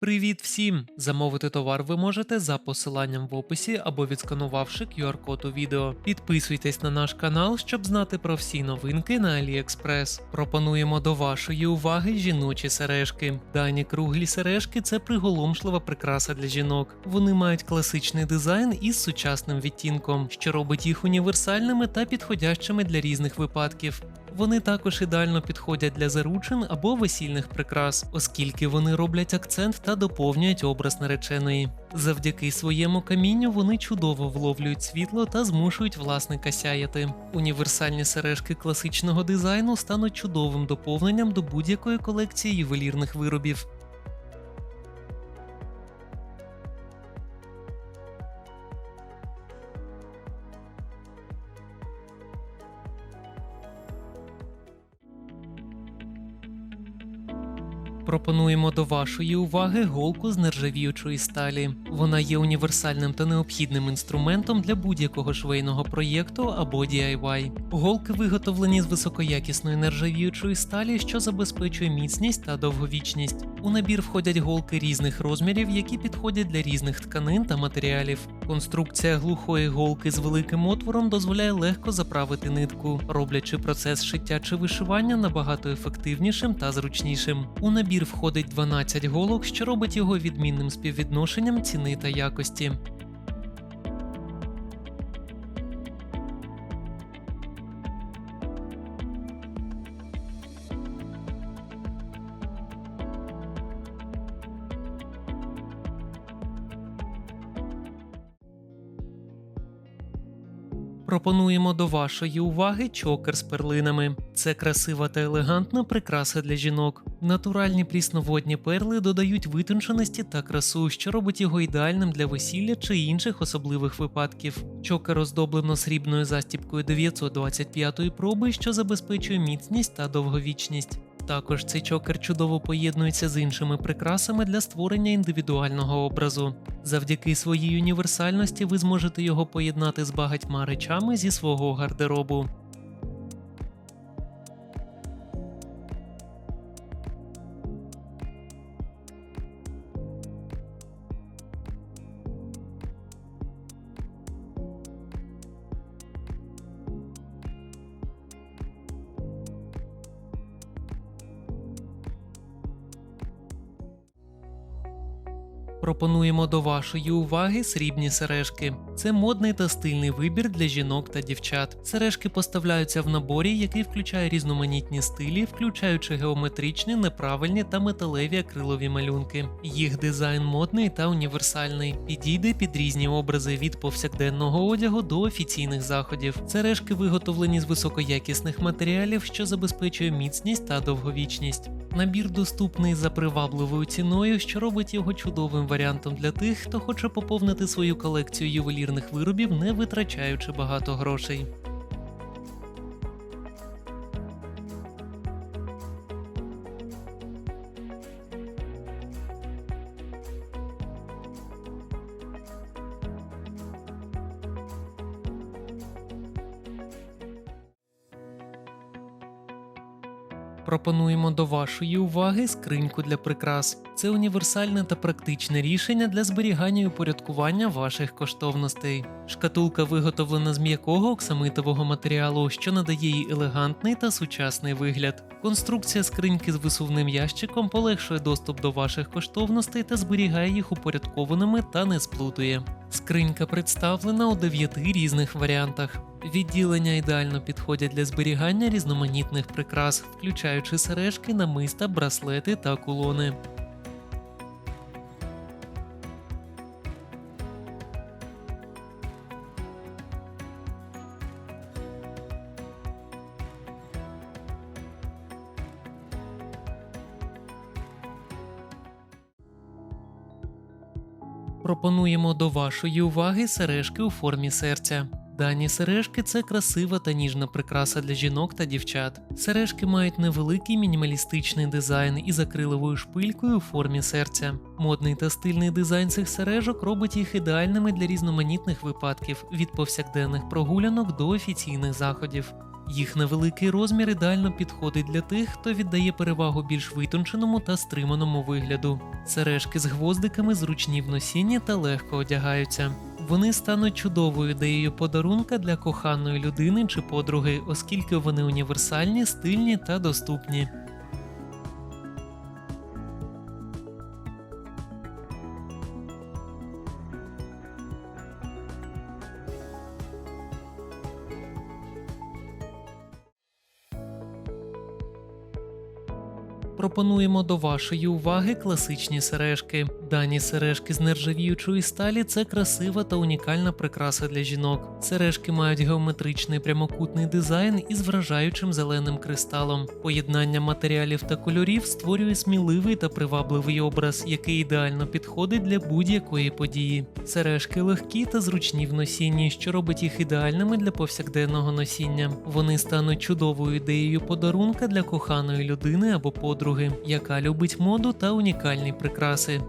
Привіт всім! Замовити товар ви можете за посиланням в описі або відсканувавши QR-код у відео. Підписуйтесь на наш канал, щоб знати про всі новинки на AliExpress. Пропонуємо до вашої уваги жіночі сережки. Дані круглі сережки це приголомшлива прикраса для жінок. Вони мають класичний дизайн із сучасним відтінком, що робить їх універсальними та підходящими для різних випадків. Вони також ідеально підходять для заручин або весільних прикрас, оскільки вони роблять акцент та доповнюють образ нареченої. Завдяки своєму камінню вони чудово вловлюють світло та змушують власника сяяти. Універсальні сережки класичного дизайну стануть чудовим доповненням до будь-якої колекції ювелірних виробів. Пропонуємо до вашої уваги голку з нержавіючої сталі. Вона є універсальним та необхідним інструментом для будь-якого швейного проєкту або DIY. Голки виготовлені з високоякісної нержавіючої сталі, що забезпечує міцність та довговічність. У набір входять голки різних розмірів, які підходять для різних тканин та матеріалів. Конструкція глухої голки з великим отвором дозволяє легко заправити нитку, роблячи процес шиття чи вишивання набагато ефективнішим та зручнішим. У набір входить 12 голок, що робить його відмінним співвідношенням ціни та якості. Пропонуємо до вашої уваги чокер з перлинами. Це красива та елегантна прикраса для жінок. Натуральні прісноводні перли додають витонченості та красу, що робить його ідеальним для весілля чи інших особливих випадків. Чокер оздоблено срібною застіпкою 925 проби, що забезпечує міцність та довговічність. Також цей чокер чудово поєднується з іншими прикрасами для створення індивідуального образу. Завдяки своїй універсальності ви зможете його поєднати з багатьма речами зі свого гардеробу. Пропонуємо до вашої уваги срібні сережки. Це модний та стильний вибір для жінок та дівчат. Сережки поставляються в наборі, який включає різноманітні стилі, включаючи геометричні, неправильні та металеві акрилові малюнки. Їх дизайн модний та універсальний, підійде під різні образи від повсякденного одягу до офіційних заходів. Сережки виготовлені з високоякісних матеріалів, що забезпечує міцність та довговічність. Набір доступний за привабливою ціною, що робить його чудовим варіантом для тих, хто хоче поповнити свою колекцію ювелірних виробів, не витрачаючи багато грошей. Пропонуємо до вашої уваги скриньку для прикрас. Це універсальне та практичне рішення для зберігання і упорядкування ваших коштовностей. Шкатулка виготовлена з м'якого оксамитового матеріалу, що надає їй елегантний та сучасний вигляд. Конструкція скриньки з висувним ящиком полегшує доступ до ваших коштовностей та зберігає їх упорядкованими та не сплутує. Скринька представлена у дев'яти різних варіантах. Відділення ідеально підходять для зберігання різноманітних прикрас, включаючи сережки, намиста, браслети та кулони. Пропонуємо до вашої уваги сережки у формі серця. Дані сережки це красива та ніжна прикраса для жінок та дівчат. Сережки мають невеликий мінімалістичний дизайн із акриловою шпилькою у формі серця. Модний та стильний дизайн цих сережок робить їх ідеальними для різноманітних випадків від повсякденних прогулянок до офіційних заходів. Їх невеликий розмір ідеально підходить для тих, хто віддає перевагу більш витонченому та стриманому вигляду. Сережки з гвоздиками зручні в носінні та легко одягаються. Вони стануть чудовою ідеєю подарунка для коханої людини чи подруги, оскільки вони універсальні, стильні та доступні. Пропонуємо до вашої уваги класичні сережки. Дані сережки з нержавіючої сталі це красива та унікальна прикраса для жінок. Сережки мають геометричний прямокутний дизайн із вражаючим зеленим кристалом. Поєднання матеріалів та кольорів створює сміливий та привабливий образ, який ідеально підходить для будь-якої події. Сережки легкі та зручні в носінні, що робить їх ідеальними для повсякденного носіння. Вони стануть чудовою ідеєю подарунка для коханої людини або подруги, яка любить моду та унікальні прикраси.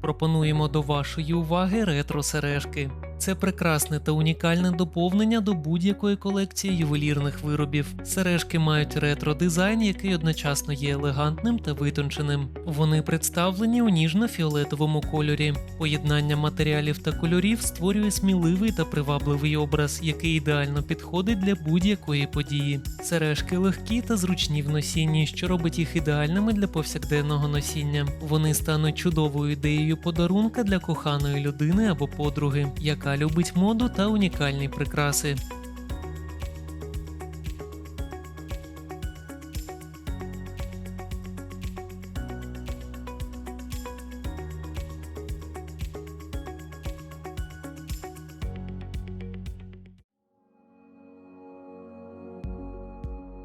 Пропонуємо до вашої уваги ретро-сережки. Це прекрасне та унікальне доповнення до будь-якої колекції ювелірних виробів. Сережки мають ретро-дизайн, який одночасно є елегантним та витонченим. Вони представлені у ніжно-фіолетовому кольорі. Поєднання матеріалів та кольорів створює сміливий та привабливий образ, який ідеально підходить для будь-якої події. Сережки легкі та зручні в носінні, що робить їх ідеальними для повсякденного носіння. Вони стануть чудовою ідеєю подарунка для коханої людини або подруги, яка любить моду та унікальні прикраси.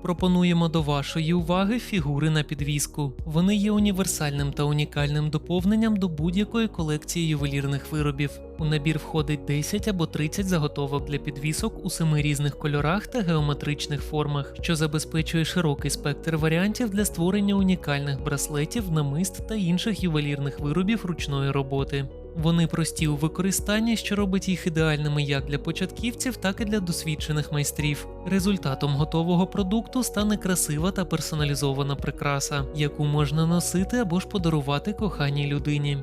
Пропонуємо до вашої уваги фігури на підвіску. Вони є універсальним та унікальним доповненням до будь-якої колекції ювелірних виробів. У набір входить 10 або 30 заготовок для підвісок у семи різних кольорах та геометричних формах, що забезпечує широкий спектр варіантів для створення унікальних браслетів, намист та інших ювелірних виробів ручної роботи. Вони прості у використанні, що робить їх ідеальними як для початківців, так і для досвідчених майстрів. Результатом готового продукту стане красива та персоналізована прикраса, яку можна носити або ж подарувати коханій людині.